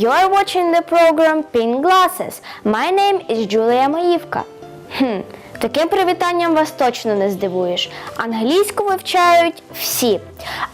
dear viewers. You are watching the program Pink Glasses. My name is Julia Маївка. Хм, таким привітанням вас точно не здивуєш. Англійську вивчають всі.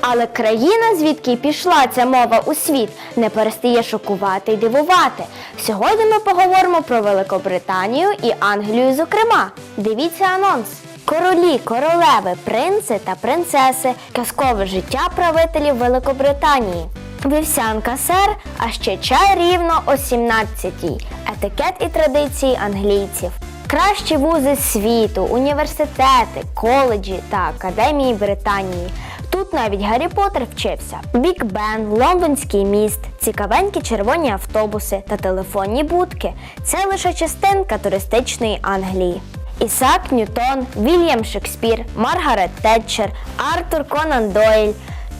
Але країна, звідки пішла ця мова у світ, не перестає шокувати і дивувати. Сьогодні ми поговоримо про Великобританію і Англію, зокрема. Дивіться анонс. Королі, королеви, принци та принцеси, казкове життя правителів Великобританії. Вівсянка сер, а ще чай рівно о 17-й. Етикет і традиції англійців. Кращі вузи світу, університети, коледжі та академії Британії. Тут навіть Гаррі Поттер вчився. Бік Бен, Лондонський міст, цікавенькі червоні автобуси та телефонні будки. Це лише частинка туристичної Англії. Ісак Ньютон, Вільям Шекспір, Маргарет Тетчер, Артур Конан Дойль,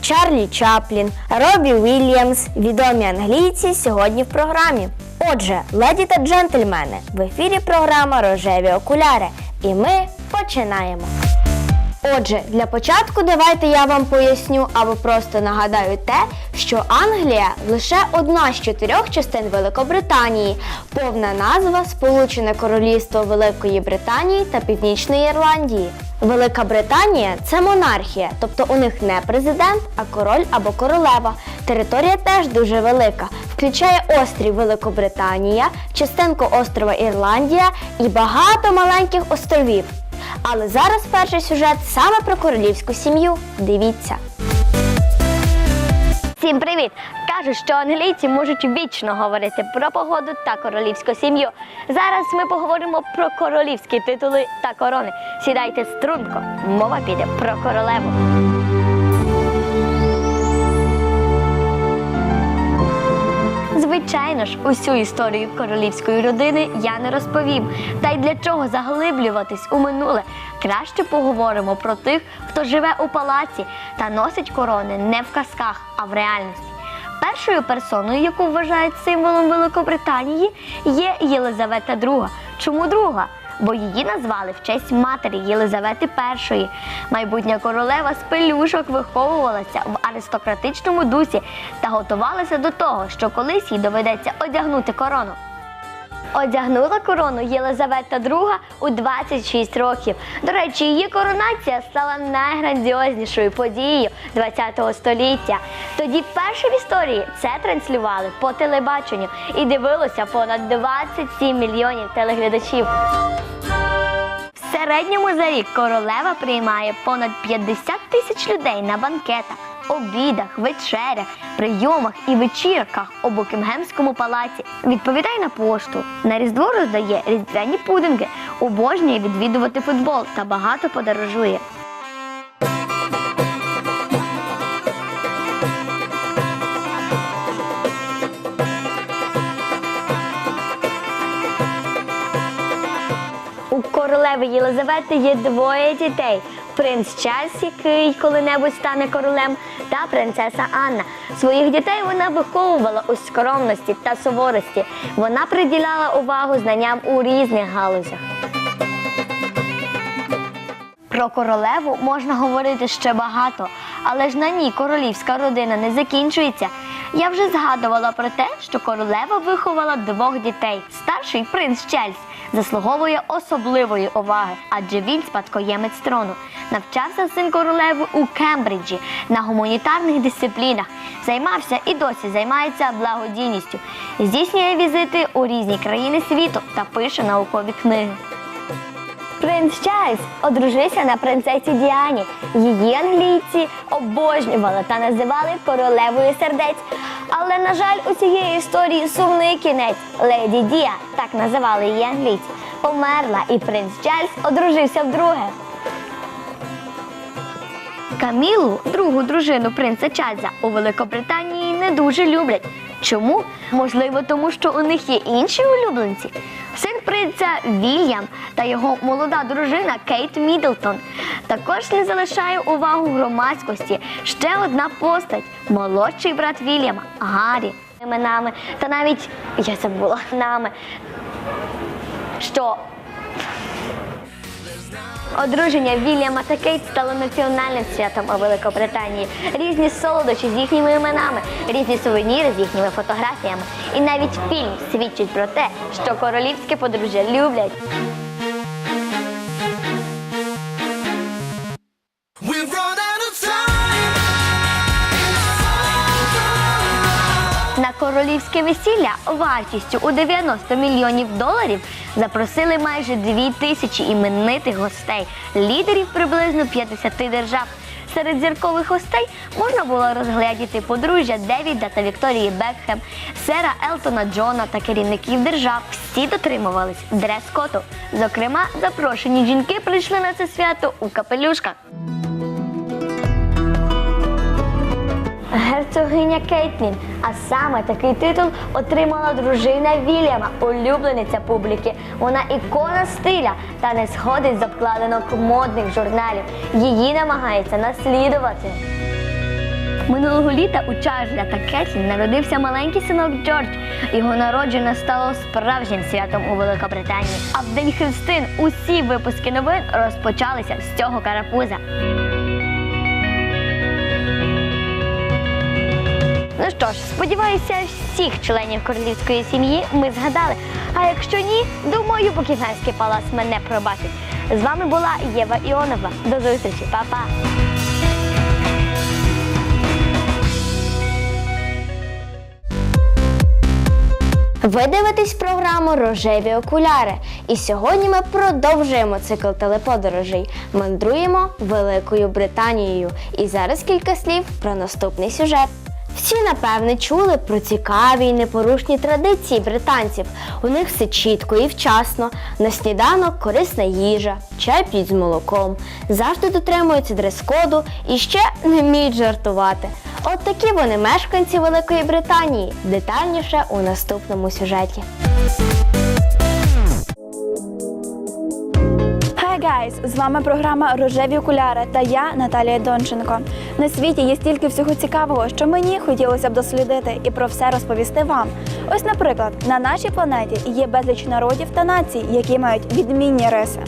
Чарлі Чаплін, Робі Вільямс, відомі англійці сьогодні в програмі. Отже, леді та джентльмени, в ефірі програма Рожеві окуляри. І ми починаємо. Отже, для початку давайте я вам поясню або просто нагадаю те, що Англія лише одна з чотирьох частин Великобританії, повна назва Сполучене Королівство Великої Британії та Північної Ірландії. Велика Британія це монархія, тобто у них не президент, а король або королева. Територія теж дуже велика, включає острів Великобританія, частинку острова Ірландія і багато маленьких островів. Але зараз перший сюжет саме про королівську сім'ю. Дивіться. Всім привіт! Кажуть, що англійці можуть вічно говорити про погоду та королівську сім'ю. Зараз ми поговоримо про королівські титули та корони. Сідайте струнко, мова піде про королеву. Звичайно ж, усю історію королівської родини я не розповім. Та й для чого заглиблюватись у минуле? Краще поговоримо про тих, хто живе у палаці та носить корони не в казках, а в реальності. Першою персоною, яку вважають символом Великобританії, є Єлизавета II. Чому друга? Бо її назвали в честь матері Єлизавети І. Майбутня королева з пелюшок виховувалася в аристократичному дусі та готувалася до того, що колись їй доведеться одягнути корону. Одягнула корону Єлизавета II у 26 років. До речі, її коронація стала найграндіознішою подією ХХ століття. Тоді вперше в історії це транслювали по телебаченню і дивилося понад 27 мільйонів телеглядачів. В середньому за рік королева приймає понад 50 тисяч людей на банкетах, обідах, вечерях, прийомах і вечірках у Букінгемському палаці. Відповідає на пошту. На різдво роздає різдвяні пудинги, обожнює відвідувати футбол та багато подорожує. У королеви Єлизавети є двоє дітей: принц Чарльз, який коли-небудь стане королем, та принцеса Анна. Своїх дітей вона виховувала у скромності та суворості. Вона приділяла увагу знанням у різних галузях. Про королеву можна говорити ще багато, але ж на ній королівська родина не закінчується. Я вже згадувала про те, що королева виховала двох дітей. Старший принц Чарльз заслуговує особливої уваги, адже він спадкоємець трону. Навчався син королеви у Кембриджі на гуманітарних дисциплінах. Займався і досі займається благодійністю, здійснює візити у різні країни світу та пише наукові книги. Принц Чарльз одружився на принцесі Діані. Її англійці обожнювали та називали королевою сердець. Але, на жаль, у цієї історії сумний кінець. Леді Дія, так називали її англійці, померла, і принц Чарльз одружився вдруге. Камілу, другу дружину принца Чарльза, у Великобританії не дуже люблять. Чому? Можливо, тому що у них є інші улюбленці. Син принця Вільям та його молода дружина Кейт Мідлтон також не залишає увагу громадськості. Ще одна постать молодший брат Вільяма Гаррі. Іменами та навіть я забула нами, що Одруження Вільяма та Кейт стало національним святом у Великобританії. Різні солодощі з їхніми іменами, різні сувеніри з їхніми фотографіями. І навіть фільм свідчить про те, що королівське подружжя люблять. Королівське весілля вартістю у 90 мільйонів доларів запросили майже дві тисячі іменитих гостей, лідерів приблизно 50 держав. Серед зіркових гостей можна було розглядіти подружжя Девіда та Вікторії Бекхем, сера Елтона Джона та керівників держав. Всі дотримувались дрес-коду. Зокрема, запрошені жінки прийшли на це свято у капелюшках. Герцогиня Кейтлін, а саме такий титул отримала дружина Вільяма, улюблениця публіки. Вона ікона стиля та не сходить з обкладинок модних журналів. Її намагається наслідувати. Минулого літа у Чарльза та Кетлін народився маленький синок Джордж. Його народження стало справжнім святом у Великобританії. А в день Христин усі випуски новин розпочалися з цього карапуза. Ну що ж, сподіваюся, всіх членів королівської сім'ї ми згадали. А якщо ні, думаю, Букінгемський палац мене пробачить. З вами була Єва Іонова. До зустрічі, Па-па! Ви дивитесь програму Рожеві окуляри. І сьогодні ми продовжуємо цикл телеподорожей. Мандруємо Великою Британією. І зараз кілька слів про наступний сюжет. Всі, напевне, чули про цікаві і непорушні традиції британців. У них все чітко і вчасно. На сніданок корисна їжа, чай п'ють з молоком, завжди дотримуються дрес-коду і ще не вміють жартувати. От такі вони мешканці Великої Британії. Детальніше у наступному сюжеті. Guys! З вами програма Рожеві окуляри та я Наталія Донченко. На світі є стільки всього цікавого, що мені хотілося б дослідити і про все розповісти вам. Ось, наприклад, на нашій планеті є безліч народів та націй, які мають відмінні риси.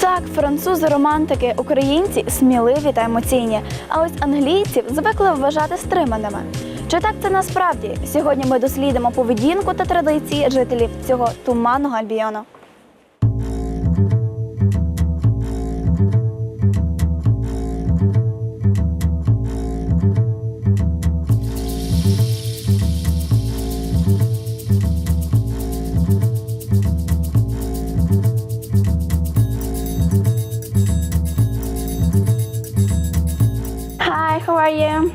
Так, французи романтики, українці сміливі та емоційні, а ось англійців звикли вважати стриманими. Чи так це насправді? Сьогодні ми дослідимо поведінку та традиції жителів цього туманного альбіону. How are you?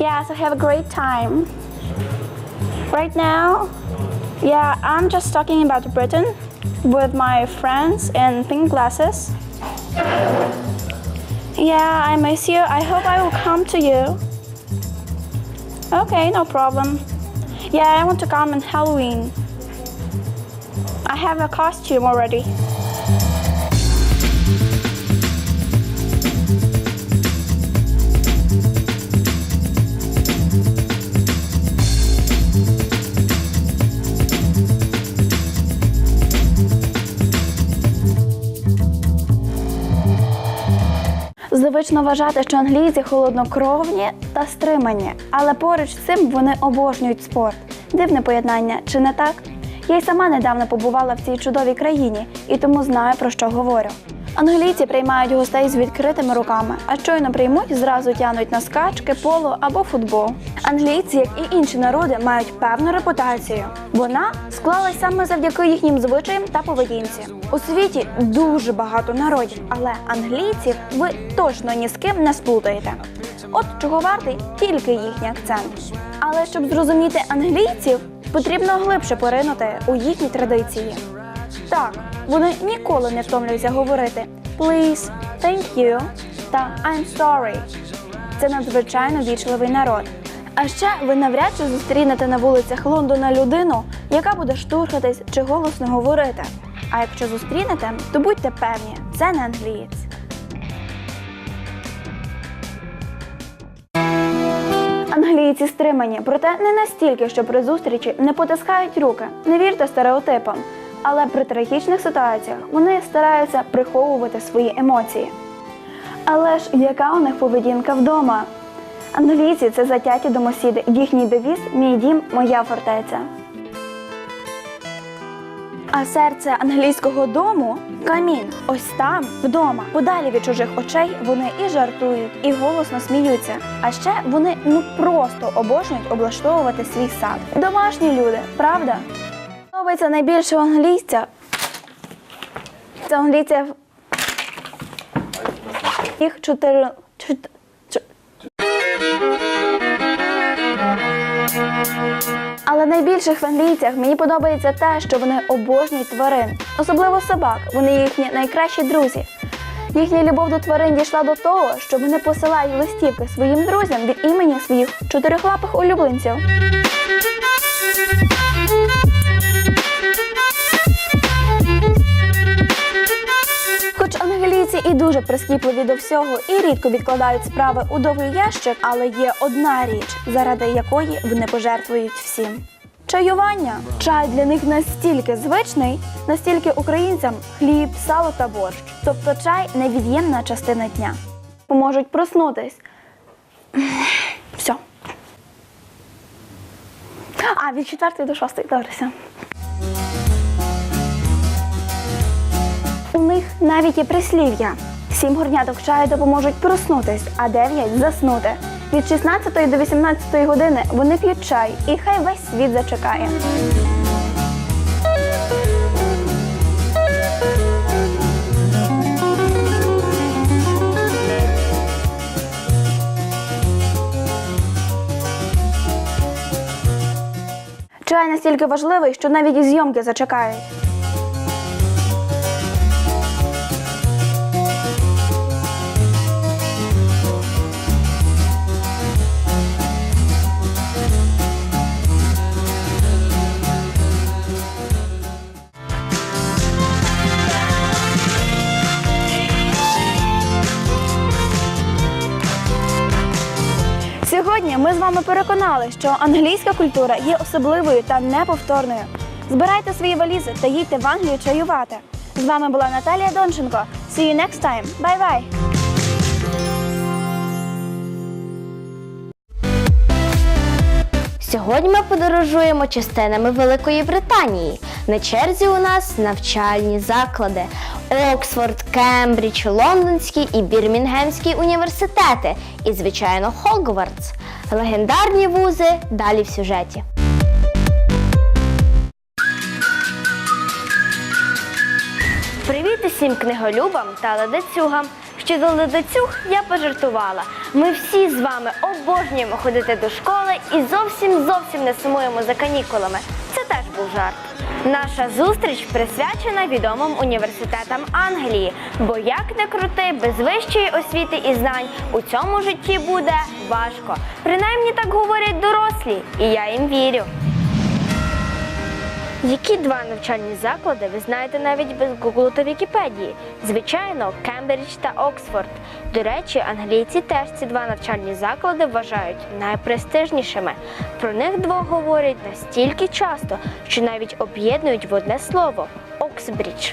Yes, I have a great time. Right now, yeah, I'm just talking about Britain with my friends in pink glasses. Yeah, I miss you. I hope I will come to you. Okay, no problem. Yeah, I want to come on Halloween. I have a costume already. Звично вважати, що англійці холоднокровні та стримані, але поруч з цим вони обожнюють спорт. Дивне поєднання, чи не так? Я й сама недавно побувала в цій чудовій країні і тому знаю про що говорю. Англійці приймають гостей з відкритими руками, а щойно приймуть, зразу тянуть на скачки, поло або футбол. Англійці, як і інші народи, мають певну репутацію. Вона склалась саме завдяки їхнім звичаям та поведінці. У світі дуже багато народів, але англійців ви точно ні з ким не сплутаєте. От чого вартий тільки їхній акцент. Але щоб зрозуміти англійців, потрібно глибше поринути у їхні традиції. Так, вони ніколи не втомлюються говорити please, thank you та I'm sorry. Це надзвичайно вічливий народ. А ще ви навряд чи зустрінете на вулицях Лондона людину, яка буде штурхатись чи голосно говорити. А якщо зустрінете, то будьте певні, це не англієць. Англійці стримані, проте не настільки, що при зустрічі не потискають руки. Не вірте стереотипам. Але при трагічних ситуаціях вони стараються приховувати свої емоції. Але ж яка у них поведінка вдома? Англійці це затяті домосіди. Їхній девіз Мій дім, моя фортеця. А серце англійського дому камін. Ось там, вдома, подалі від чужих очей, вони і жартують, і голосно сміються. А ще вони ну просто обожнюють облаштовувати свій сад. Домашні люди, правда? Подобається найбільше англійця. Це англійця. Їх чотири. Але найбільше в англійцях мені подобається те, що вони обожнюють тварин, особливо собак. Вони їхні найкращі друзі. Їхня любов до тварин дійшла до того, що вони посилають листівки своїм друзям від імені своїх чотирихлапих улюбленців. Англійці і дуже прискіпливі до всього і рідко відкладають справи у довгий ящик, але є одна річ, заради якої вони пожертвують всім. Чаювання. Чай для них настільки звичний, настільки українцям хліб, сало та борщ. Тобто чай невід'ємна частина дня. Поможуть проснутись. Все. А, від четвертої до шостої, добре. Навіть є прислів'я. Сім горняток чаю допоможуть проснутись, а дев'ять заснути. Від 16 до 18 години вони п'ють чай, і хай весь світ зачекає. Чай настільки важливий, що навіть і зйомки зачекають. Сьогодні ми з вами переконали, що англійська культура є особливою та неповторною. Збирайте свої валізи та їдьте в Англію чаювати. З вами була Наталія Донченко. See you next time. Bye-bye! Сьогодні ми подорожуємо частинами Великої Британії. На черзі у нас навчальні заклади: Оксфорд, Кембридж, Лондонський і Бірмінгемський університети, і, звичайно, Хогвартс. Легендарні вузи далі в сюжеті. Привіт усім книголюбам та ледацюгам. Щодо ледацюг я пожартувала. Ми всі з вами обожнюємо ходити до школи і зовсім зовсім не сумуємо за канікулами. Це теж був жарт. Наша зустріч присвячена відомим університетам Англії. Бо як не крути, без вищої освіти і знань у цьому житті буде важко. Принаймні так говорять дорослі, і я їм вірю. Які два навчальні заклади ви знаєте навіть без Google та Вікіпедії? Звичайно, Кембридж та Оксфорд. До речі, англійці теж ці два навчальні заклади вважають найпрестижнішими. Про них двох говорять настільки часто, що навіть об'єднують в одне слово Оксбрідж.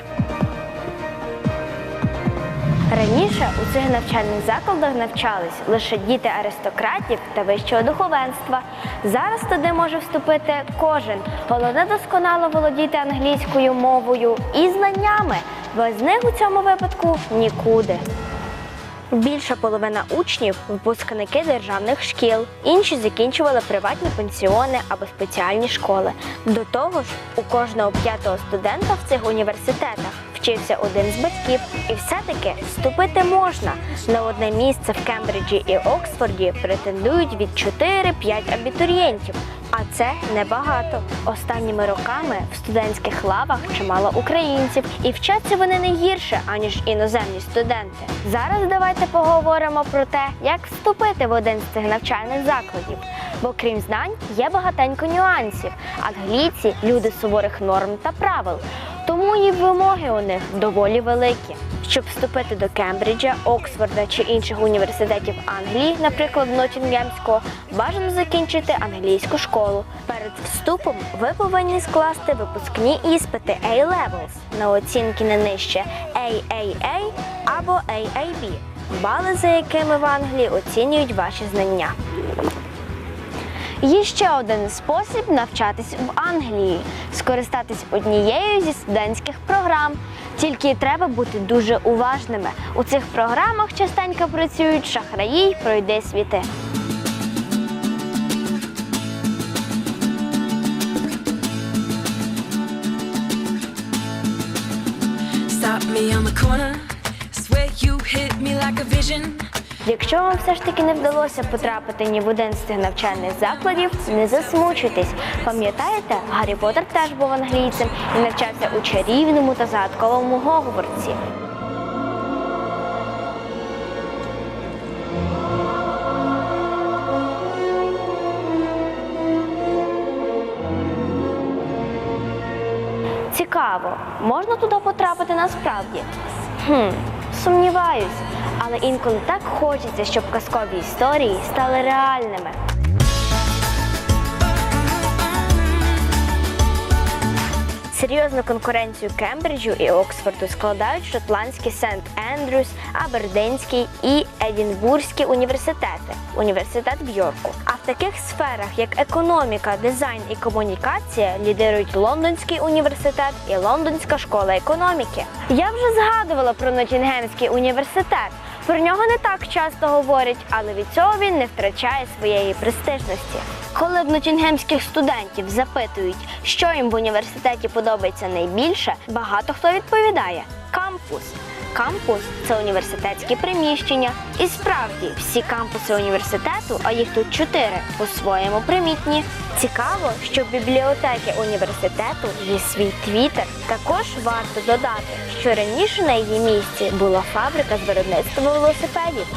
Раніше у цих навчальних закладах навчались лише діти аристократів та вищого духовенства. Зараз туди може вступити кожен. Головне досконало володіти англійською мовою і знаннями. Без них у цьому випадку нікуди. Більша половина учнів випускники державних шкіл, інші закінчували приватні пенсіони або спеціальні школи. До того ж, у кожного п'ятого студента в цих університетах вчився один з батьків, і все-таки вступити можна. На одне місце в Кембриджі і Оксфорді претендують від 4-5 абітурієнтів. А це небагато. Останніми роками в студентських лавах чимало українців, і вчаться вони не гірше, аніж іноземні студенти. Зараз давайте поговоримо про те, як вступити в один з цих навчальних закладів. Бо крім знань є багатенько нюансів. Англійці люди суворих норм та правил, тому і вимоги у них доволі великі. Щоб вступити до Кембриджа, Оксфорда чи інших університетів Англії, наприклад, Ноттінгемського, бажано закінчити англійську школу. Перед вступом ви повинні скласти випускні іспити A-Levels на оцінки не нижче AAA або AAB, бали за якими в Англії оцінюють ваші знання. Є ще один спосіб навчатись в Англії скористатись однією зі студентських програм. Тільки треба бути дуже уважними. У цих програмах частенько працюють шахраї й пройди світи. Stop me on the corner. Swear you hit me like a vision. Якщо вам все ж таки не вдалося потрапити ні в один з цих навчальних закладів, не засмучуйтесь. Пам'ятаєте, Гаррі Поттер теж був англійцем і навчався у чарівному та загадковому Гогвартсі. Цікаво, можна туди потрапити насправді? Хм, сумніваюсь, але інколи так хочеться, щоб казкові історії стали реальними. Серйозну конкуренцію Кембриджу і Оксфорду складають шотландський Сент Ендрюс, Абердинський і Едінбурзький університети, університет в Йорку. А в таких сферах, як економіка, дизайн і комунікація, лідирують Лондонський університет і Лондонська школа економіки. Я вже згадувала про Ноттінгемський університет. Про нього не так часто говорять, але від цього він не втрачає своєї престижності. Коли в ноттінгемських студентів запитують, що їм в університеті подобається найбільше, багато хто відповідає кампус. Кампус це університетські приміщення. І справді всі кампуси університету, а їх тут чотири, по-своєму примітні. Цікаво, що в бібліотеки університету є свій твіттер. Також варто додати, що раніше на її місці була фабрика з виробництва велосипедів.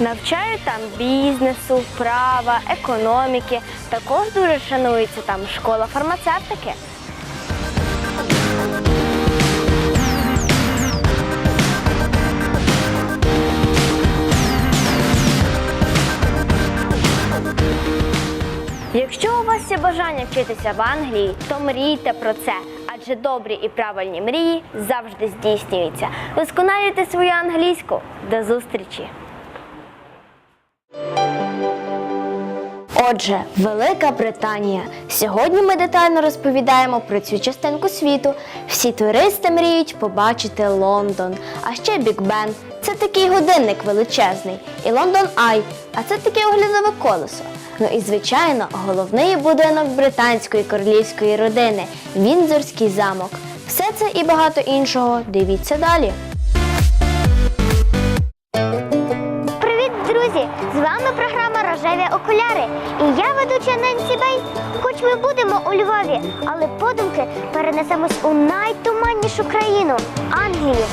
Навчають там бізнесу, права, економіки. Також дуже шанується там школа фармацевтики. Якщо у вас є бажання вчитися в Англії, то мрійте про це, адже добрі і правильні мрії завжди здійснюються. Досконалюйте свою англійську. До зустрічі! Отже, Велика Британія. Сьогодні ми детально розповідаємо про цю частинку світу. Всі туристи мріють побачити Лондон, а ще Біг Бен. Це такий годинник величезний, і Лондон Ай, а це таке оглядове колесо. Ну і звичайно, головний будинок британської королівської родини Віндзорський замок. Все це і багато іншого. Дивіться далі. Окуляри. І я ведуча Ненсі Бей. Хоч ми будемо у Львові, але подумки перенесемось у найтуманнішу країну Англію.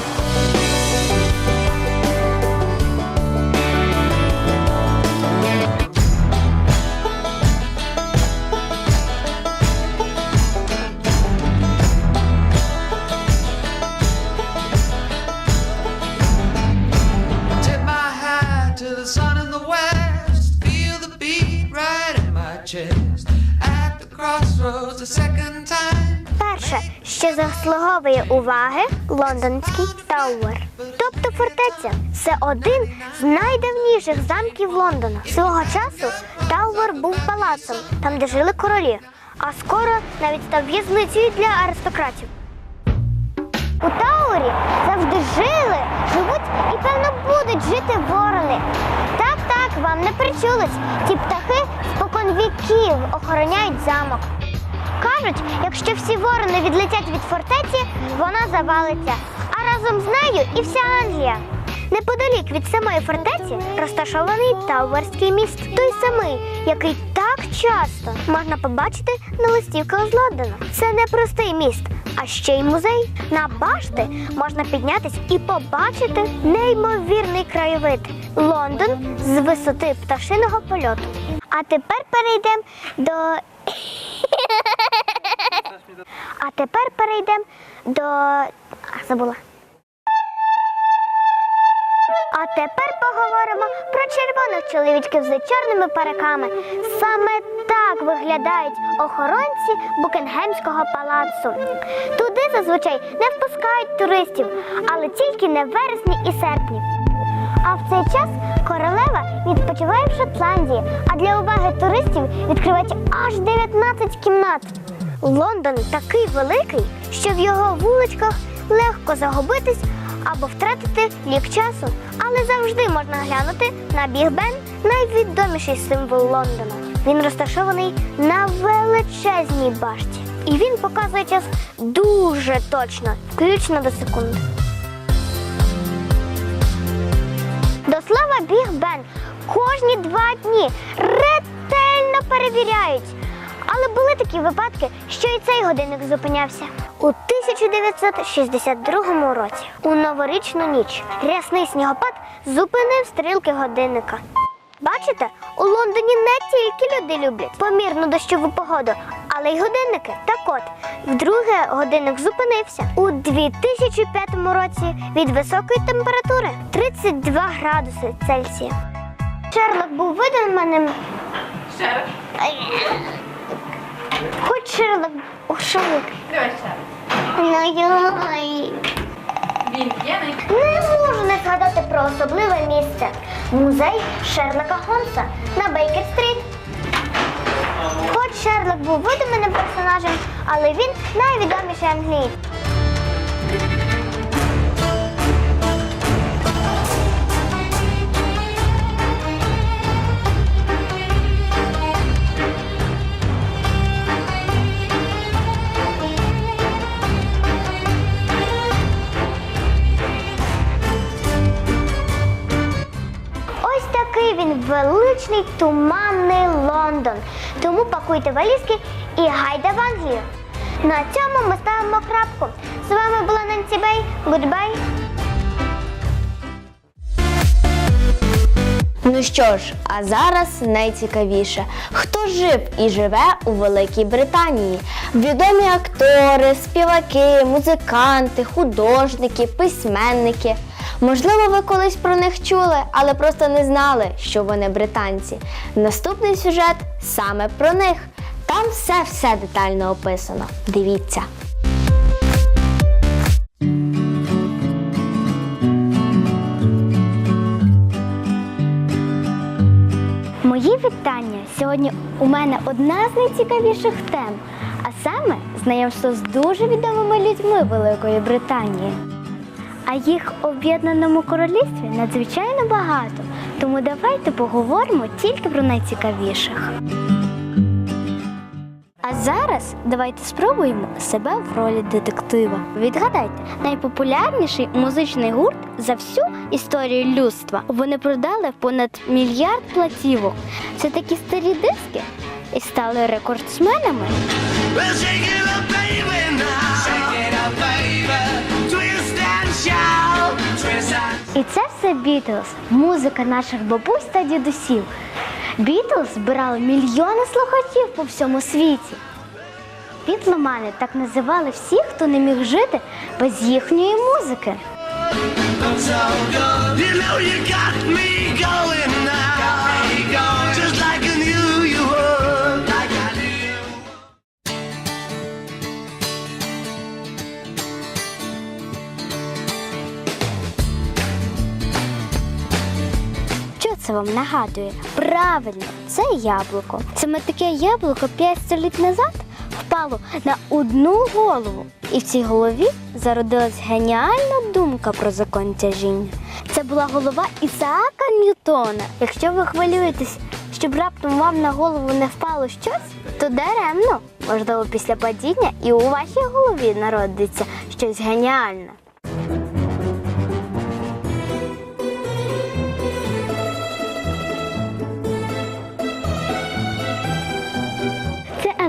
Перше, що заслуговує уваги лондонський Тауер. Тобто фортеця це один з найдавніших замків Лондона. Свого часу Тауер був палацом, там де жили королі, а скоро навіть став в'язницею для аристократів. У Таурі завжди жили, живуть і певно будуть жити ворони. Так, так, вам не причулись. Ті птахи спокон віків охороняють замок. Кажуть, якщо всі ворони відлетять від фортеці, вона завалиться. А разом з нею і вся Англія. Неподалік від самої фортеці розташований Тауерський міст, той самий, який так часто можна побачити на листівках з Лондона. Це не простий міст, а ще й музей. На башти можна піднятись і побачити неймовірний краєвид Лондон з висоти пташиного польоту. А тепер перейдемо до. А тепер перейдемо до. А, забула. А тепер поговоримо про червоних чоловічків з чорними париками. Саме так виглядають охоронці Букінгемського палацу. Туди зазвичай не впускають туристів, але тільки не в вересні і серпні. А в цей час королева відпочиває в Шотландії, а для уваги туристів відкривають аж 19 кімнат. Лондон такий великий, що в його вуличках легко загубитись або втратити лік часу, але завжди можна глянути на Біг Бен, найвідоміший символ Лондона. Він розташований на величезній башті. І він показує час дуже точно, включно до секунди. До слова Біг Бен кожні два дні ретельно перевіряють. Але були такі випадки, що і цей годинник зупинявся. У 1962 році, у новорічну ніч, рясний снігопад зупинив стрілки годинника. Бачите, у Лондоні не тільки люди люблять помірну дощову погоду, але й годинники. Так от, вдруге годинник зупинився у 2005 році від високої температури 32 градуси Цельсія. Шерлок був видуманим. Шерлок? Хоч Шерлок Шерлок. Ну, йой. Він п'яний. Не можу не згадати про особливе місце. Музей Шерлока Холмса на Бейкер-стріт. Хоч Шерлок був видуманим персонажем, але він найвідоміший англієць. Величний туманний Лондон. Тому пакуйте валізки і гайда в Англію. На цьому ми ставимо крапку. З вами була Нанці Бей. Гудбай. Ну що ж, а зараз найцікавіше. Хто жив і живе у Великій Британії? Відомі актори, співаки, музиканти, художники, письменники. Можливо, ви колись про них чули, але просто не знали, що вони британці. Наступний сюжет саме про них. Там все-все детально описано. Дивіться. Мої вітання. Сьогодні у мене одна з найцікавіших тем, а саме знайомство з дуже відомими людьми Великої Британії. А їх в об'єднаному королівстві надзвичайно багато. Тому давайте поговоримо тільки про найцікавіших. А зараз давайте спробуємо себе в ролі детектива. Відгадайте, найпопулярніший музичний гурт за всю історію людства. Вони продали понад мільярд платівок. Це такі старі диски і стали рекордсменами. Well, І це все Бітлз, музика наших бабусь та дідусів. Бітлз збирали мільйони слухачів по всьому світі. Бітломани так називали всіх, хто не міг жити без їхньої музики. You know you got me going now. Це вам нагадує? Правильно, це яблуко. Саме таке яблуко 5 століть назад впало на одну голову. І в цій голові зародилась геніальна думка про закон тяжіння. Це була голова Ісаака Ньютона. Якщо ви хвилюєтесь, щоб раптом вам на голову не впало щось, то даремно. Можливо, після падіння і у вашій голові народиться щось геніальне.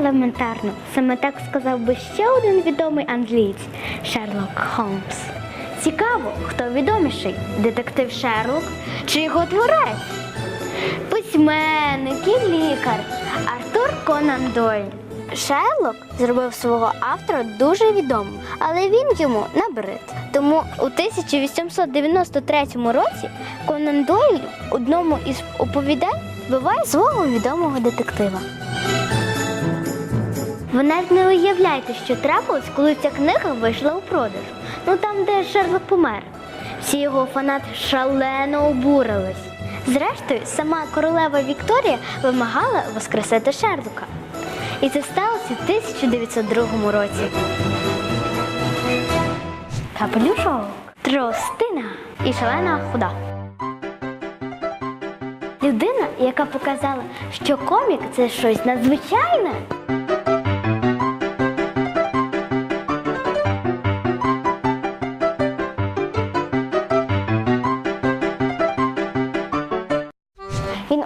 Елементарно. Саме так сказав би ще один відомий англієць Шерлок Холмс. Цікаво, хто відоміший детектив Шерлок чи його творець? Письменник і лікар Артур Конан Дойль. Шерлок зробив свого автора дуже відомим, але він йому набрид. Тому у 1893 році Конан Дойль одному із оповідань вбиває свого відомого детектива. Ви навіть не уявляєте, що трапилось, коли ця книга вийшла у продаж. Ну там, де Шерлок помер. Всі його фанати шалено обурились. Зрештою, сама королева Вікторія вимагала воскресити Шерлока. І це сталося у 1902 році. Капелюшок, тростина і шалена худа. Людина, яка показала, що комік це щось надзвичайне.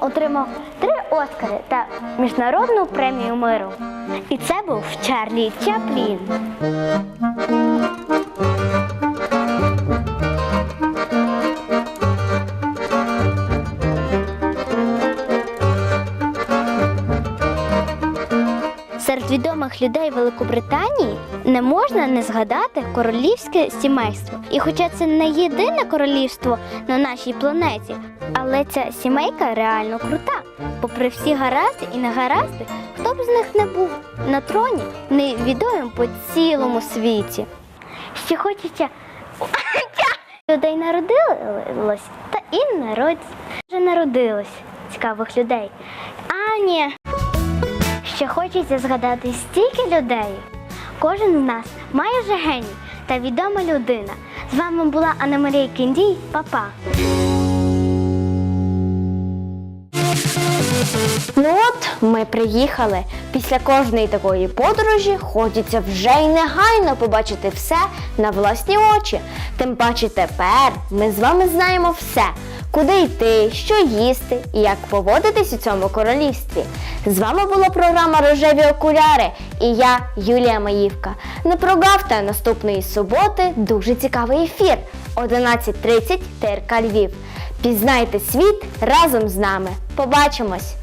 Отримав три Оскари та міжнародну премію миру. І це був Чарлі Чаплін. Серед відомих людей Великобританії не можна не згадати королівське сімейство. І хоча це не єдине королівство на нашій планеті, але ця сімейка реально крута. Попри всі гаразди і негаразди, хто б з них не був на троні, невідомим по цілому світі. Ще хочеться людей народилось, та і. Вже народилось цікавих людей. А ні, Ще хочеться згадати стільки людей. Кожен з нас має вже геній та відома людина. З вами була Анна Марія Кіндій. Па-па! Ну от ми приїхали. Після кожної такої подорожі хочеться вже й негайно побачити все на власні очі. Тим паче тепер ми з вами знаємо все, куди йти, що їсти і як поводитись у цьому королівстві. З вами була програма Рожеві окуляри і я, Юлія Маївка. Не прогавте наступної суботи дуже цікавий ефір 11.30 ТРК Львів. Пізнайте світ разом з нами. Побачимось!